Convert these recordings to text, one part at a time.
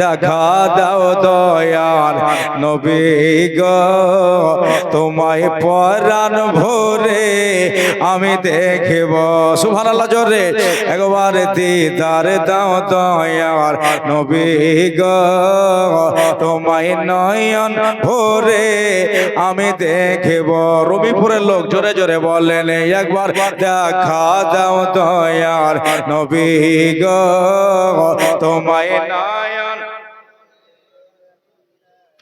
দেখা দাও দয়ার নবী গো, তোমায় পরাণ ভরে আমি দেখব। সুবহানাল্লাহ, জোরে। একবার দিদার দাও দয়ার নবী গো, তোমায় নয়ন ভরে আমি দেখব। রবিপুরের লোক জোরে জোরে বলেন, একবার দেখা দাও দয়ার নবী গো, তোমায় নয়ন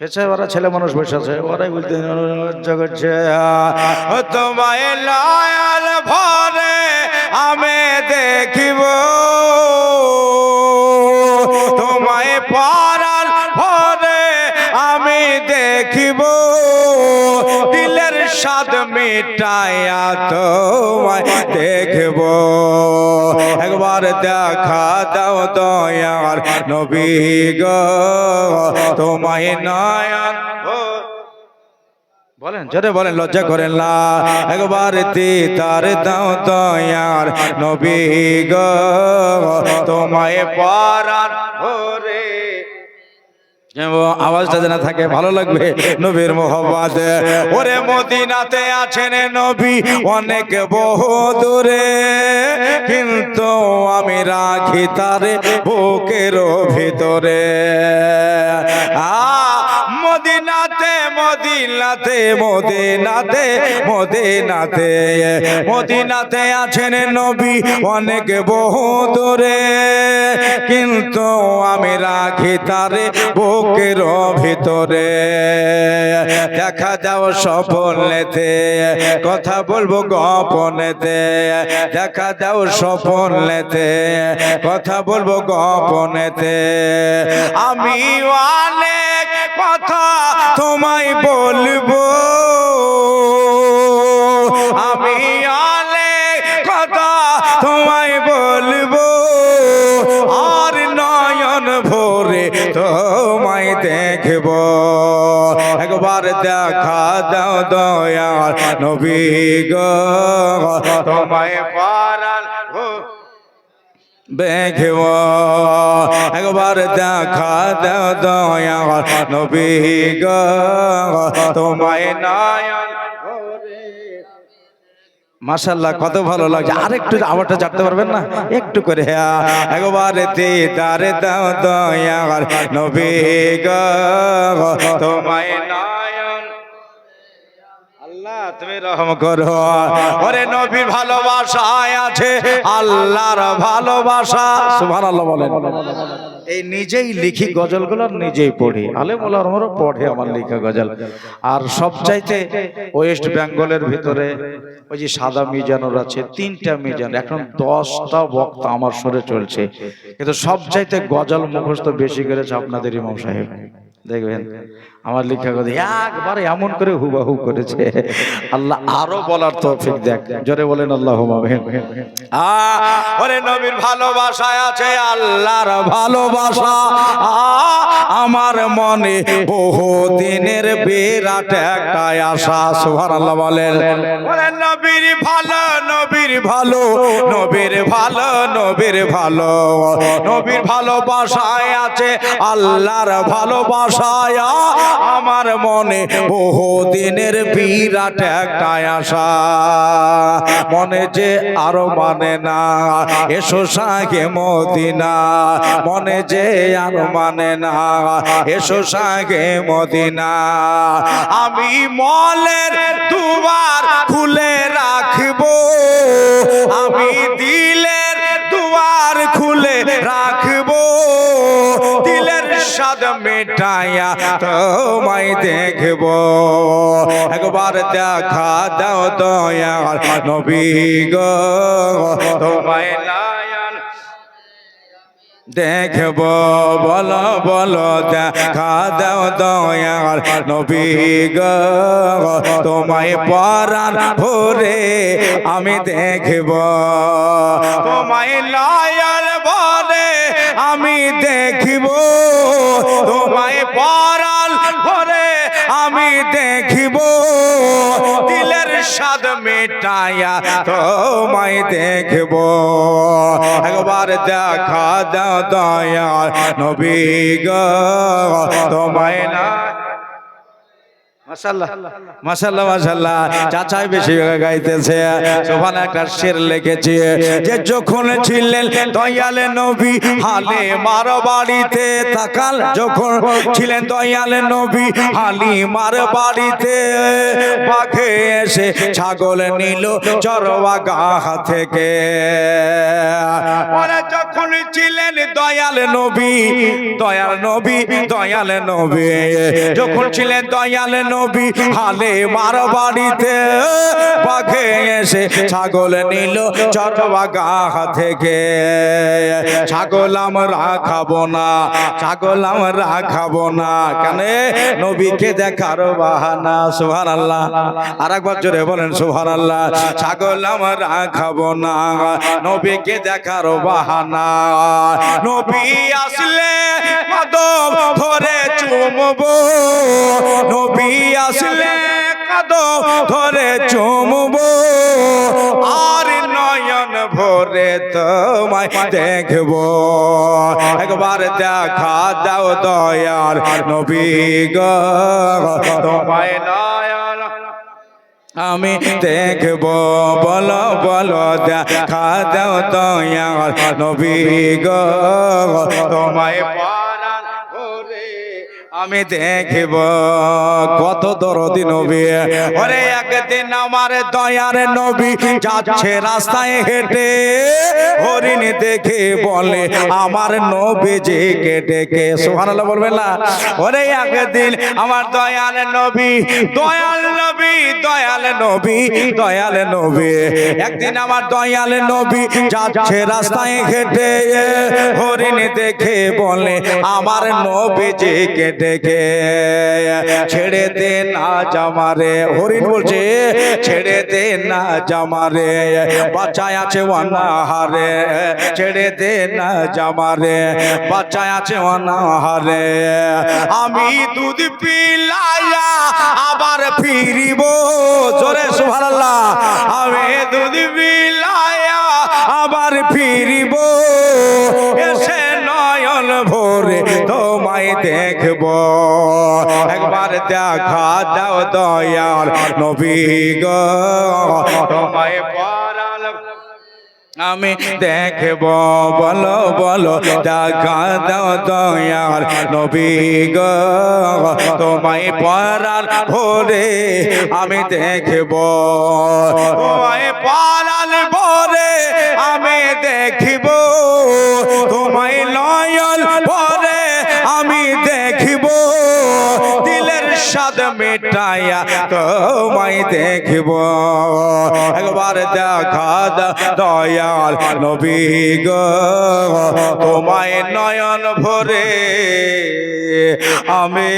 পেছায় ওরা ছেলে মানুষ বসে আছে, ওরাই বলতে করছে তোমায় লায়াল ভরে আমি দেখিব। তোমায় পারাল ভরে আমি দেখিব। স্বাদ মিটায়া তোমায় দেখব। একবার দেখা দাও দয়ার নবী গো, তোমায় নয়ন বলেন, জোরে বলেন, লজ্জা করেন না। একবার তার দাও দয়ার নবী গো, তোমায় ভরে আওয়াজটা যেন থাকে, ভালো লাগবে নবীর মোহাম্মদ। ওরে মদিনাতে আছেন নবী অনেক বহু দূরে, কিন্তু আমি রাখি তারে বুকের ভিতরে। আ মদিনাতে মদিনাতে মদিনাতে মদিনাতে মদিনাতে আছেন নবী অনেক বহু দূরে। কিন্তু আমি রাখি তারে বুকের ভিতরে। দেখা যাও সফলেতে কথা বলব গোপনেতে। দেখা যাও সফলেতে কথা বলব গোপনেতে। আমি অনেক কথা তোমায় বলব, আমি অনেক কথা তোমায় বলব, আর নয়ন ভোরে তোমায় দেখব। একবার দেখা দাও দয়াল নবী গো, তোমায় পারাল দেখব একবার দেখা দাও দয়াল নবী গো, তোমায় নয়ন মাশাল্লাহ কত ভালো লাগছে। আরেকটু আওয়াজটা জানতে পারবেন না? একটু করে হ্যাঁ। একবার দিদারে দাও দয়াল নবী গো, তোমায় তুমি রহম করো। ওরে নবীর ভালোবাসায় আছে আল্লাহর ভালোবাসা। সুবহানাল্লাহ বলেন। এই নিজেই লিখি গজলগুলো আর নিজেই পড়ি। আলেম ওলামারও পড়ে আমার লেখা গজল। আর সবচাইতে ওয়েস্ট বেঙ্গলের ভিতরে ওই যে সাদা মিজানুর আছে তিনটা মিজান এখন দশটা বক্তা আমার সরে চলছে। কিন্তু সবচাইতে গজল মুখস্থ বেশি করেছে আপনাদের ইমাম সাহেব। দেখবেন? আমার লেখা কথা একবারে এমন করে হুবাহু করেছে। আল্লাহ আরও বলার তৌফিক দেখ। জোরে বলেন আল্লাহ ওরে নবীর ভালোবাসায় আছে আল্লাহর ভালোবাসা। আমার মনে বহু দিনের বিরাট একটা আশা সুহার আল্লাহ বলেন। ওরে নবীর ভালো নবীর ভালো নবীর ভালো নবীর ভালো নবীর ভালোবাসায় আছে আল্লাহর ভালোবাসায় আমার মনে বহু দিনের বিরাট একটা আশা। মনে যে আরও মানে না, এসো সাগে মদিনা। মনে যে আরও মানে না, এসো সাগে মদিনা। আমি মলের দুবার খুলে রাখব। আমি দিলের দুয়ার খুলে রাখব। স্বাদ মেটায়া তোমায় দেখব। একবার দেখা দাও দয়াল নবী গো। তোমায় দেখব। বল বল, দেখা দাও দয়াল নবী গো। তোমায় পরাণ ভরে আমি দেখব। তোমায় লায়াল ভরে আমি দেখিব। পরাল ভরে আমি দেখিব। দিলের স্বাদ মেটায়া তোমায় দেখব। একবার দেখা দাও দয়াল নবী গ তোমায় না মাশাল্লাহ মাশাল্লাহ মাশাল্লাহ চাচাই বেশি গাইতেছে। সোফান একটা শের লিখেছে। যে যখন ছিলেন দয়ালে নবী হালে মার বাড়িতে তাকাল যখন ছিলেন দয়ালে নবী হালি মার বাড়িতে পাখে এসে ছাগল নিল চরবা গা থেকে। যখন ছিলেন দয়াল নবী দয়াল নবী দয়াল নবী যখন ছিলেন দয়াল নবী হালে মার বাড়িতে পাখে এসে ছাগল নিল চরবা গা থেকে। ছাগল আমরা খাব না, ছাগল আমরা খাব না। কেন? নবীকে দেখার বাহানা সুহান আল্লাহ আর একবার জোরে বলেন সুহান আল্লাহ ছাগল আমরা খাব না, নবীকে দেখার বাহানা। নবী আসলে কদম ধরে চুমবো, নবী আসলে কদম ধরে চুমবো। আর নয়ন ভরে তোমায় দেখব। একবার দেখা দাও দয়াল নবী গো। নয়ন আমি দেখব, বল, বলো, দেখা দাও দয়াল নবী গো। তোমায় পরাণ ভরে আমি দেখব কত দরদি নবী। ওরে একদিন আমার দয়ার নবী যাচ্ছে রাস্তায় হেঁটে, হরিণ দেখে বলে, আমার নবী যে ডেকে। সুবহানাল্লাহ বলবেন না? ওরে একদিন আমার দয়াল নবী দয়াল নবী দয়াল নবী দয়াল নবী। একদিন আমার দয়াল নবী যাচ্ছে রাস্তায় হেঁটে, হরিণ দেখে বলে, আমার নবী যে ডেকে ছেড়ে দে না জামারে। হরিণ বলছে, ছেড়ে দে না জামারে, বাচ্চায় আছে অনাহারে। ছেড়ে দে না জামারে, বাচ্চায় আছে অনাহারে। আমি দুধ পিলাইয়া আবার ফিরিব। জোরে সুবহানাল্লাহ। আমি দেখব। একবার দেখা দাও দয়াল নবী গো। তোমায় পরাল আমি দেখব। বলো বলো, দেখা দাও দয়াল নবী গো। তোমায় পরাল ভোরে আমি দেখব। তোমায় পরাল মেটাইয়া তোমায় দেখিব। একবার দেখা দয়াল নবী গো তোমায় নয়ন ভরে আমি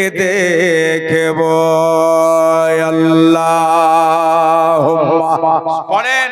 এ দেখব। আল্লাহ পড়েন।